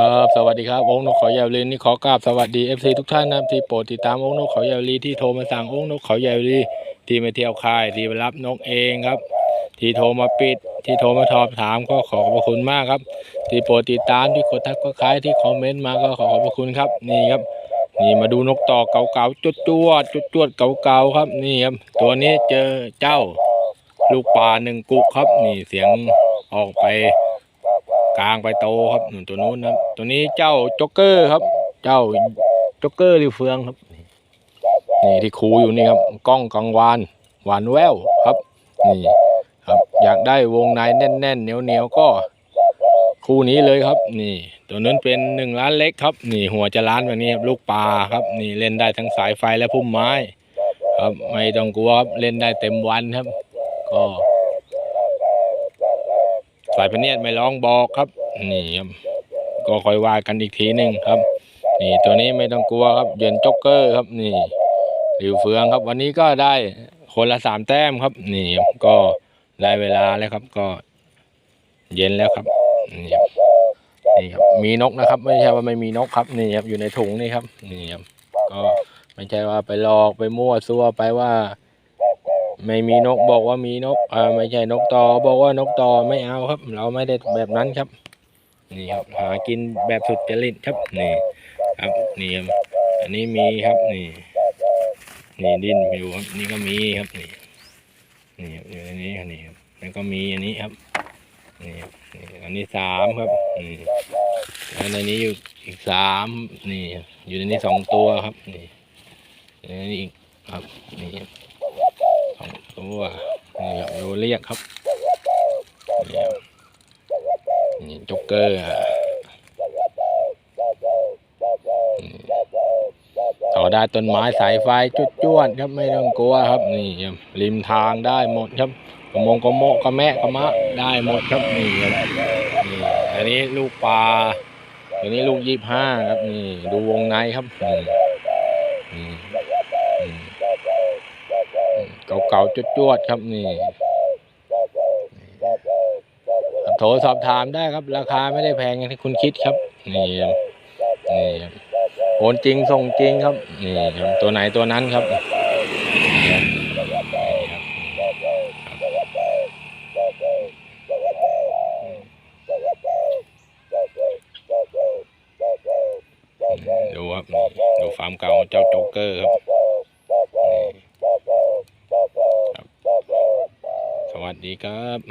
ครับสวัสดีครับองค์นกเขาใหญ่ลีนี่ขอกราบสวัสดี FC ทุกท่านนะครับที่โปรดติดตามองค์นกเขาใหญ่ลีที่โทรมาสั่งองค์นกเขาใหญ่ลีที่มาเที่ยวค่ายที่มารับนกเองครับ ที่โทรมาปิด ที่โทรมาสอบถามก็ขอขอบคุณมากครับ ที่โปรดติดตามที่กดทักก็คล้ายที่คอมเมนต์มาก็ขอขอบคุณครับนี่ครับ นี่มาดูนกต่อเก่าๆจุดจวดจุดจวดเก่าๆครับนี่ครับตัวนี้เจอเจ้าลูกปลาหนึ่งกุกครับ นี่เสียงออกไป กลางไปโตครับตัวนู้นนะครับ ตัวนี้เจ้าจ็อกเกอร์ครับ เจ้าจ็อกเกอร์ริวเฟืองครับ นี่ที่คูอยู่นี่ครับกล้องกังวานหวานแววครับ นี่ครับอยากได้วงในแน่นๆเหนียวๆก็คู่นี้เลยครับ นี่ ตัวนั้นเป็นหนึ่งล้านเล็กครับ นี่หัวจะล้านแบบนี้ครับลูกปลาครับ นี่เล่นได้ทั้งสายไฟและพุ่มไม้ ครับไม่ต้องกลัวครับเล่นได้เต็มวันครับ ก็ายพเนียดไม่ร้องบอกครับ นี่ครับ ก็คอยว่ากันอีกทีหนึ่งครับ นี่ตัวนี้ไม่ต้องกลัวครับ เย็นจ็อกเกอร์ครับ นี่ริวเฟืองครับ วันนี้ก็ได้คนละสามแต้มครับ นี่ก็ได้เวลาแล้วครับ ก็ เย็นแล้วครับ นี่ครับนี่ครับ มีนกนะครับ ไม่ใช่ว่าไม่มีนกครับ นี่ครับ อยู่ในถุงนี่ครับ นี่ครับ ก็ไม่ใช่ว่าไปหลอกไปมั่วซั่วไปว่า ไม่มีนกบอกว่ามีนกเออไม่ใช่นกต่อบอกว่านกต่อไม่เอาครับ เราไม่ได้แบบนั้นครับ นี่ครับหากินแบบสุดจริตครับนี่ครับนี่ครับอันนี้มีครับนี่ นี่ดิ้นอยู่ครับ นี่ก็มีครับนี่นี่ครับอยู่ในนี้ครับนี่ครับแล้วก็มีอันนี้ครับนี่ครับนี่อันนี้สามครับนี่แล้วในนี้อยู่อีกสามนี่อยู่ในนี้สองตัวครับนี่ในนี้อีกครับนี่ ตัวนี่ครับเรียกครับนี่ครับนี่จ็อกเกอร์ต่อได้ต้นไม้สายไฟจุดจ้วดๆครับไม่ต้องกลัวครับนี่ครับริมทางได้หมดครับกระมงกระโมกระแมะกระมะได้หมดครับนี่ครับนี่อันนี้ลูกปลาอันนี้ลูกยี่ห้าครับนี่ดูวงในครับนี่นี่ เก่าๆจวดๆครับนี่โทรสอบถามได้ครับ ราคาไม่ได้แพงอย่างที่คุณคิดครับนี่นี่ครับโอนจริงส่งจริงครับนี่ครับตัวไหนตัวนั้นครับนี่ครับดูครับดูฟาร์มเก่าเจ้าโจ๊กเกอร์ครับนี่ครับ ส วัสดีครับ